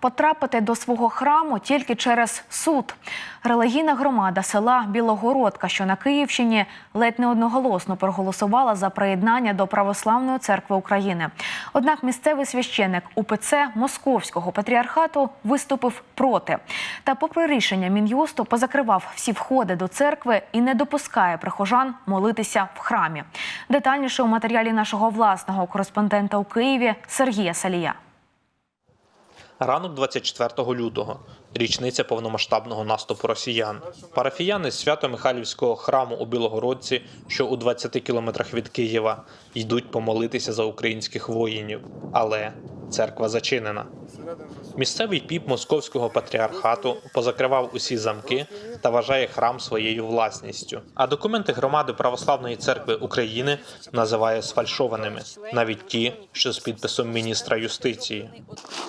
Потрапити до свого храму тільки через суд. Релігійна громада села Білогородка, що на Київщині, ледь не одноголосно проголосувала за приєднання до Православної церкви України. Однак місцевий священик УПЦ Московського патріархату виступив проти. Та, попри рішення мін'юсту, позакривав всі входи до церкви і не допускає прихожан молитися в храмі. Детальніше у матеріалі нашого власного кореспондента у Києві Сергія Салія. Ранок 24 лютого річниця повномасштабного наступу росіян. Парафіяни Свято-Михайлівського храму у Білогородці, що у 20 кілометрах від Києва, йдуть помолитися за українських воїнів. Але церква зачинена. Місцевий піп московського патріархату позакривав усі замки та вважає храм своєю власністю. А документи громади Православної церкви України називає сфальшованими, навіть ті, що з підписом міністра юстиції.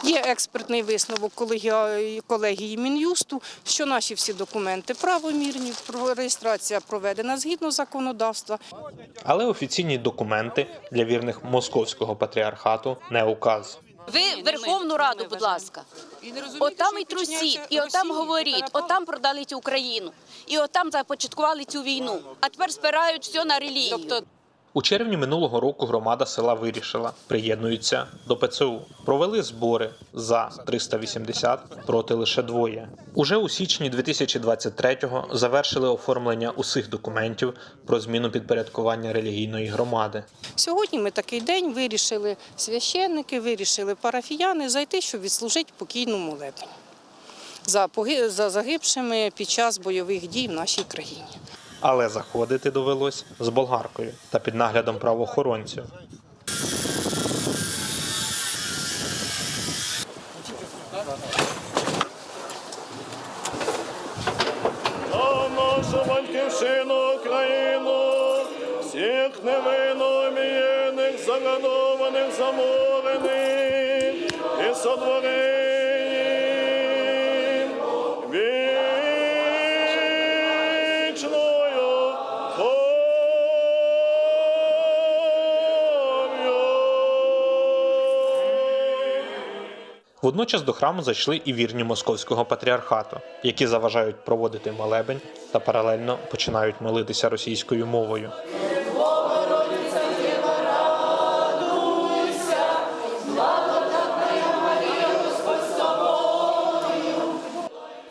Є експертний висновок колегія- колегії Мін'юсту, що наші всі документи правомірні, реєстрація проведена згідно законодавства. Але офіційні документи для вірних московського патріархату не указ. Ви Верховну Раду, будь ласка. Отам і трусіть, і отам говоріть, отам продали цю Україну, і отам започаткували цю війну. А тепер спирають все на релігію. У червні минулого року громада села вирішила приєднуються до ПЦУ. Провели збори за 380, проти лише двоє. Уже у січні 2023-го завершили оформлення усіх документів про зміну підпорядкування релігійної громади. Сьогодні ми такий день вирішили священники, вирішили парафіяни зайти, щоб відслужити покійну молебень за загибшими під час бойових дій в нашій країні. Але заходити довелось з болгаркою та під наглядом правоохоронців. Нашу батьківщину Україну, всіх невинно обієних, загадованих, заморених і сотворених Водночас до храму зайшли і вірні московського патріархату, які заважають проводити молебень та паралельно починають молитися російською мовою.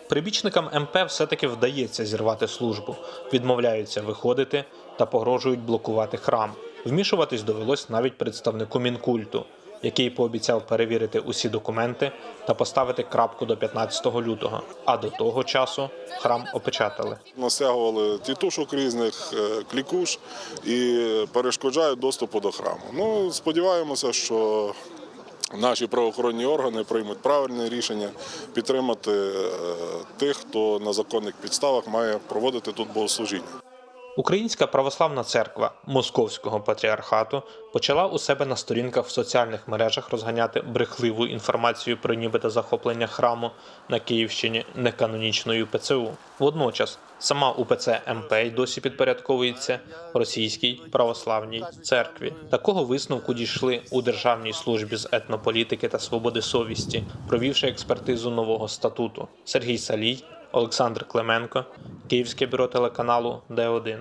Прибічникам МП все-таки вдається зірвати службу, відмовляються виходити та погрожують блокувати храм. Вмішуватись довелось навіть представнику мінкульту, який пообіцяв перевірити усі документи та поставити крапку до 15 лютого. А до того часу храм опечатали. Настягували тітушок різних, е, клікуш і перешкоджають доступу до храму. Ну, сподіваємося, що наші правоохоронні органи приймуть правильне рішення підтримати е, тих, хто на законних підставах має проводити тут богослужіння. Українська православна церква Московського патріархату почала у себе на сторінках в соціальних мережах розганяти брехливу інформацію про нібито захоплення храму на Київщині неканонічною ПЦУ. Водночас сама УПЦ МП досі підпорядковується російській православній церкві. Такого висновку дійшли у Державній службі з етнополітики та свободи совісті, провівши експертизу нового статуту. Сергій Салій, Олександр Клименко, Київське бюро телеканалу Д1.